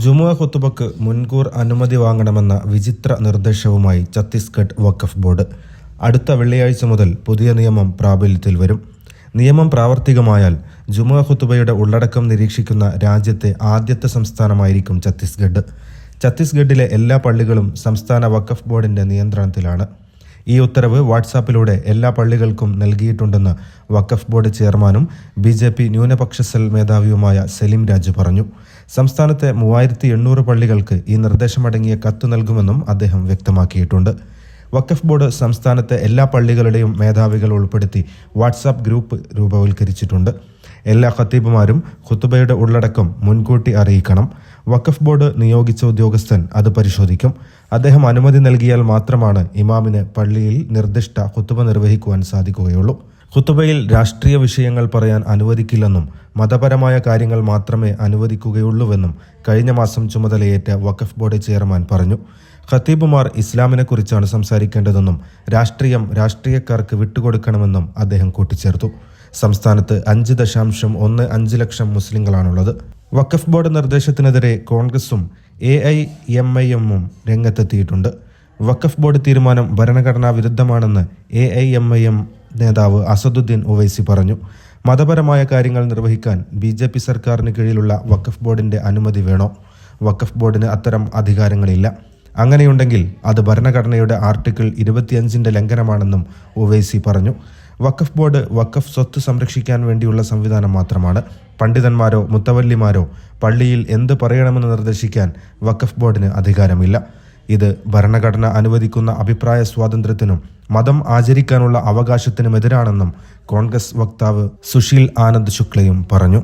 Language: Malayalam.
ജുമുഅ ഖുത്തുബക്ക് മുൻകൂർ അനുമതി വാങ്ങണമെന്ന വിചിത്ര നിർദ്ദേശവുമായി ഛത്തീസ്ഗഡ് വഖഫ് ബോർഡ്. അടുത്ത വെള്ളിയാഴ്ച മുതൽ പുതിയ നിയമം പ്രാബല്യത്തിൽ വരും. നിയമം പ്രാവർത്തികമായാൽ ജുമുഅ ഖുത്തുബയുടെ ഉള്ളടക്കം നിരീക്ഷിക്കുന്ന രാജ്യത്തെ ആദ്യത്തെ സംസ്ഥാനമായിരിക്കും ഛത്തീസ്ഗഡ്. ഛത്തീസ്ഗഡിലെ എല്ലാ പള്ളികളും സംസ്ഥാന വഖഫ് ബോർഡിന്റെ നിയന്ത്രണത്തിലാണ്. ഈ ഉത്തരവ് വാട്സാപ്പിലൂടെ എല്ലാ പള്ളികൾക്കും നൽകിയിട്ടുണ്ടെന്ന് വഖഫ് ബോർഡ് ചെയർമാനും ബി ജെ പി ന്യൂനപക്ഷ സെൽ മേധാവിയുമായ സലീം രാജ് പറഞ്ഞു. സംസ്ഥാനത്തെ മൂവായിരത്തി എണ്ണൂറ് പള്ളികൾക്ക് ഈ നിർദ്ദേശമടങ്ങിയ കത്ത് നൽകുമെന്നും അദ്ദേഹം വ്യക്തമാക്കിയിട്ടുണ്ട്. വഖഫ് ബോർഡ് സംസ്ഥാനത്തെ എല്ലാ പള്ളികളുടെയും മേധാവികൾ ഉൾപ്പെടുത്തി വാട്സാപ്പ് ഗ്രൂപ്പ് രൂപവൽക്കരിച്ചിട്ടുണ്ട്. എല്ലാ ഖത്തീബുമാരും ഖുത്തുബയുടെ ഉള്ളടക്കം മുൻകൂട്ടി അറിയിക്കണം. വഖഫ് ബോർഡ് നിയോഗിച്ച ഉദ്യോഗസ്ഥൻ അത് പരിശോധിക്കും. അദ്ദേഹം അനുമതി നൽകിയാൽ മാത്രമാണ് ഇമാമിന് പള്ളിയിൽ നിർദ്ദിഷ്ട കുത്തുബ നിർവഹിക്കുവാൻ സാധിക്കുകയുള്ളൂ. ഖുത്തുബയിൽ രാഷ്ട്രീയ വിഷയങ്ങൾ പറയാൻ അനുവദിക്കില്ലെന്നും മതപരമായ കാര്യങ്ങൾ മാത്രമേ അനുവദിക്കുകയുള്ളൂവെന്നും കഴിഞ്ഞ മാസം ചുമതലയേറ്റ വഖഫ് ബോർഡ് ചെയർമാൻ പറഞ്ഞു. ഖത്തീബുമാർ ഇസ്ലാമിനെക്കുറിച്ചാണ് സംസാരിക്കേണ്ടതെന്നും രാഷ്ട്രീയം രാഷ്ട്രീയക്കാർക്ക് വിട്ടുകൊടുക്കണമെന്നും അദ്ദേഹം കൂട്ടിച്ചേർത്തു. സംസ്ഥാനത്ത് അഞ്ച് ദശാംശം ഒന്ന് അഞ്ച് ലക്ഷം മുസ്ലിങ്ങളാണുള്ളത്. വഖഫ് ബോർഡ് നിർദ്ദേശത്തിനെതിരെ കോൺഗ്രസും എ ഐ എം ഐ എമ്മും രംഗത്തെത്തിയിട്ടുണ്ട്. വഖഫ് ബോർഡ് തീരുമാനം ഭരണഘടനാ വിരുദ്ധമാണെന്ന് A I M I M നേതാവ് അസദുദ്ദീൻ ഒവൈസി പറഞ്ഞു. മതപരമായ കാര്യങ്ങൾ നിർവഹിക്കാൻ ബി ജെ പി സർക്കാരിന് കീഴിലുള്ള വഖഫ് ബോർഡിന്റെ അനുമതി വേണോ? വഖഫ് ബോർഡിന് അത്തരം അധികാരങ്ങളില്ല. അങ്ങനെയുണ്ടെങ്കിൽ അത് ഭരണഘടനയുടെ ആർട്ടിക്കിൾ ഇരുപത്തിയഞ്ചിന്റെ ലംഘനമാണെന്നും ഒവൈസി പറഞ്ഞു. വഖഫ് ബോർഡ് വഖഫ് സ്വത്ത് സംരക്ഷിക്കാൻ വേണ്ടിയുള്ള സംവിധാനം മാത്രമാണ്. പണ്ഡിതന്മാരോ മുത്തവല്ലിമാരോ പള്ളിയിൽ എന്ത് പറയണമെന്ന് നിർദ്ദേശിക്കാൻ വഖഫ് ബോർഡിന് അധികാരമില്ല. ഇത് ഭരണഘടന അനുവദിക്കുന്ന അഭിപ്രായ സ്വാതന്ത്ര്യത്തിനും മതം ആചരിക്കാനുള്ള അവകാശത്തിനുമെതിരാണെന്നും കോൺഗ്രസ് വക്താവ് സുശീൽ ആനന്ദ് ശുക്ലയും പറഞ്ഞു.